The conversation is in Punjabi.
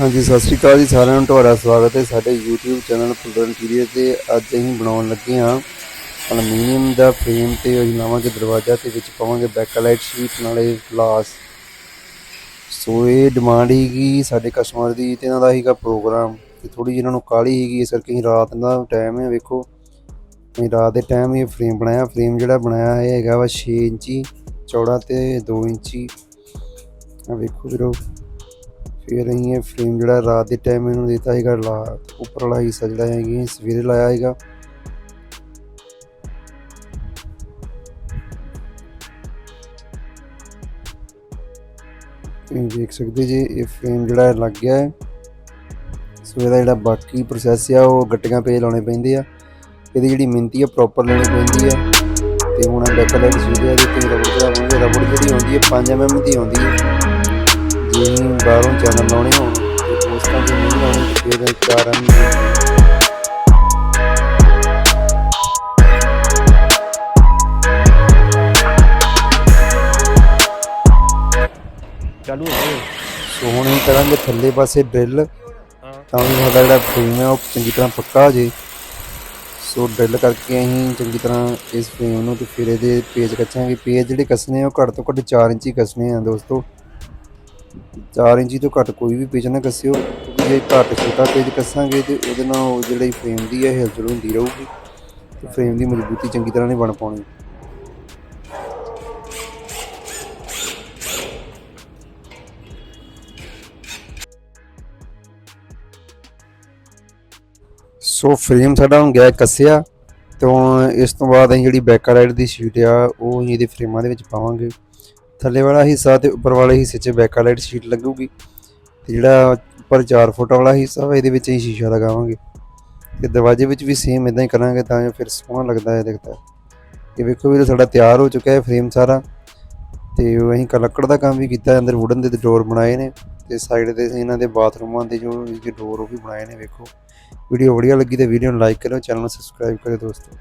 ਹਾਂਜੀ, ਸਤਿ ਸ਼੍ਰੀ ਅਕਾਲ ਜੀ, ਸਾਰਿਆਂ ਨੂੰ ਤੁਹਾਡਾ ਸਵਾਗਤ ਹੈ ਸਾਡੇ YouTube ਚੈਨਲ ਫੁੱਲਰ ਇੰਟੀਰੀਅਰ ਤੇ। ਅੱਜ ਅਸੀਂ ਬਣਾਉਣ ਲੱਗੇ ਹਾਂ ਅਲਮੀਨੀਅਮ ਦਾ ਫਰੇਮ ਤੇ ਅਸੀਂ ਲਾਵਾਂਗੇ ਦਰਵਾਜ਼ਾ ਤੇ ਵਿੱਚ ਪਾਵਾਂਗੇ ਬੈਕਲਾਈਟ ਸ਼ੀਟ ਨਾਲੇ ਗਲਾਸ ਸੋ ਇਹ ਡਿਮਾਂਡ ਸੀਗੀ ਸਾਡੇ ਕਸਟਮਰ ਦੀ ਤੇ ਇਹਨਾਂ ਦਾ ਸੀਗਾ ਪ੍ਰੋਗਰਾਮ ਤੇ ਥੋੜੀ ਜਿਹੀ ਇਹਨਾਂ ਨੂੰ ਕਾਹਲੀ ਸੀਗੀ, ਇਸ ਕਰਕੇ ਅਸੀਂ ਰਾਤ ਦਾ ਟਾਈਮ ਹੈ, ਵੇਖੋ। ਅਸੀਂ ਰਾਤ ਦੇ ਟਾਈਮ ਇਹ ਫਰੇਮ ਬਣਾਇਆ। ਫਰੇਮ ਜਿਹੜਾ ਬਣਾਇਆ ਇਹ ਹੈਗਾ ਵਾ 6 ਇੰਚੀ, ਚੌੜਾ ਤੇ 2 ਇੰਚੀ। ਆ ਵੇਖੋ ਵੀਰੋ। ਫਿਰ ਅਸੀਂ ਇਹ ਫਰੇਮ ਜਿਹੜਾ ਰਾਤ ਦੇ ਟਾਈਮ ਇਹਨੂੰ ਦਿੱਤਾ ਹੈਗਾ ਲਾ ਉੱਪਰ ਵਾਲਾ ਹਿੱਸਾ ਜਿਹੜਾ ਹੈਗੀ ਸਵੇਰੇ ਲਾਇਆ ਹੈਗਾ ਤੁਸੀਂ ਦੇਖ ਸਕਦੇ ਜੀ ਇਹ ਫਰੇਮ ਜਿਹੜਾ ਲੱਗ ਗਿਆ ਹੈ। ਸੋ ਇਹਦਾ ਜਿਹੜਾ ਬਾਕੀ ਪ੍ਰੋਸੈਸ ਆ, ਉਹ ਗੱਟੀਆਂ ਪੇ ਲਾਉਣੇ ਪੈਂਦੇ ਆ। ਇਹਦੀ ਜਿਹੜੀ ਮਿੰਤੀ ਆ ਪ੍ਰੋਪਰ ਲੈਣੀ ਪੈਂਦੀ ਆ। ਤੇ ਹੁਣ ਬੈਕ ਲਾਈਟ ਸੀਟ ਹੈ ਤੇ ਰਬੜ ਦਾ ਰਬੜ ਜਿਹੜੀ ਹੁੰਦੀ ਹੈ 5 mm ਦੀ ਹੁੰਦੀ ਹੈ ਜੇ ਬਾਹਰੋਂ ਚੈਨਲ ਲਾਉਣੇ ਹੋਣ ਤੇ ਤਰ੍ਹਾਂ ਦੀ ਨਹੀਂ ਲਾਉਣੀ ਤੇ 4 mm ਚਾਲੂ ਹੋ ਗਏ ਸੋ ਹੁਣ ਕਰਾਂਗੇ ਥੱਲੇ ਪਾਸੇ ਡਰਿਲ ਹਾਂ। ਤਾਂ ਕਿ ਸਾਡਾ ਜਿਹੜਾ ਫਰੇਮ ਹੈ ਉਹ ਚੰਗੀ ਤਰ੍ਹਾਂ ਪੱਕਾ ਹੋ ਜੇ ਸੋ ਡਰਿਲ ਕਰਕੇ ਅਸੀਂ ਚੰਗੀ ਤਰ੍ਹਾਂ ਇਸ ਫਰੇਮ ਨੂੰ ਤੇ ਫਿਰ ਇਹਦੇ ਪੇਜ ਕੱਚਾਂਗੇ ਪੇਜ ਜਿਹੜੇ ਕੱਸਣੇ ਆ ਉਹ ਘੱਟ ਤੋਂ ਘੱਟ 4 ਇੰਚੀ ਕੱਸਣੇ ਆ ਦੋਸਤੋ। 4 ਇੰਚੀ ਤੋਂ ਘੱਟ ਕੋਈ ਵੀ ਪੇਜ ਨਾ ਕੱਸਿਓ। ਕਿਉਂਕਿ ਜੇ ਘੱਟ ਛੋਟਾ ਪੇਜ ਕੱਸਾਂਗੇ ਤੇ ਉਹਦੇ ਨਾਲ ਉਹ ਜਿਹੜੀ ਫਰੇਮ ਦੀ ਹੈ ਹਿਲਜੁਲ ਹੁੰਦੀ ਰਹੂਗੀ। ਤੇ ਫਰੇਮ ਦੀ ਮਜ਼ਬੂਤੀ ਚੰਗੀ ਤਰ੍ਹਾਂ ਨਹੀਂ ਬਣ ਪਾਉਣੀ। ਸੋ ਫਰੇਮ ਸਾਡਾ ਹੁਣ ਗਿਆ ਕੱਸਿਆ ਤੇ ਇਸ ਤੋਂ ਬਾਅਦ ਅਸੀਂ ਜਿਹੜੀ ਬੈਕ ਸਾਈਡ ਦੀ ਸ਼ੀਟ ਆ, ਉਹ ਅਸੀਂ ਇਹਦੇ ਫਰੇਮਾਂ ਦੇ ਵਿੱਚ ਪਾਵਾਂਗੇ। ਥੱਲੇ ਵਾਲਾ ਹਿੱਸਾ ਤੇ ਉੱਪਰ ਵਾਲੇ ਹਿੱਸੇ 'ਚ ਬੈਕ ਸਾਈਡ ਸ਼ੀਟ ਲੱਗੂਗੀ ਤੇ ਜਿਹੜਾ ਉੱਪਰ 4 ਫੁੱਟ ਵਾਲਾ ਹਿੱਸਾ ਵਾ, ਇਹਦੇ ਵਿੱਚ ਅਸੀਂ ਸ਼ੀਸ਼ਾ ਲਗਾਵਾਂਗੇ ਤੇ ਦਰਵਾਜ਼ੇ ਵਿੱਚ ਵੀ ਸੇਮ ਇਦਾਂ ਹੀ ਕਰਾਂਗੇ ਤਾਂ ਜੋ ਫਿਰ ਸੋਹਣਾ ਲੱਗਦਾ ਹੈ ਦਿਖਦਾ ਇਹ ਵੇਖੋ ਵੀਰੇ ਸਾਡਾ ਤਿਆਰ ਹੋ ਚੁੱਕਾ ਹੈ ਫਰੇਮ ਸਾਰਾ ਤੇ ਅਸੀਂ ਕ- ਲੱਕੜ ਦਾ ਕੰਮ ਵੀ ਕੀਤਾ ਅੰਦਰ ਵੁਡਨ ਦੇ ਡੋਰ ਬਣਾਏ ਨੇ ਤੇ ਸਾਈਡ ਤੇ ਇਹਨਾਂ ਦੇ ਬਾਥਰੂਮਾਂ ਦੇ ਜੋ ਡੋਰ ਉਹ ਵੀ ਬਣਾਏ ਨੇ ਵੇਖੋ। ਵੀਡੀਓ ਵਧੀਆ ਲੱਗੀ ਤੇ ਵੀਡੀਓ ਨੂੰ ਲਾਈਕ ਕਰੋ ਚੈਨਲ ਨੂੰ ਸਬਸਕ੍ਰਾਈਬ ਕਰੋ ਦੋਸਤੋ।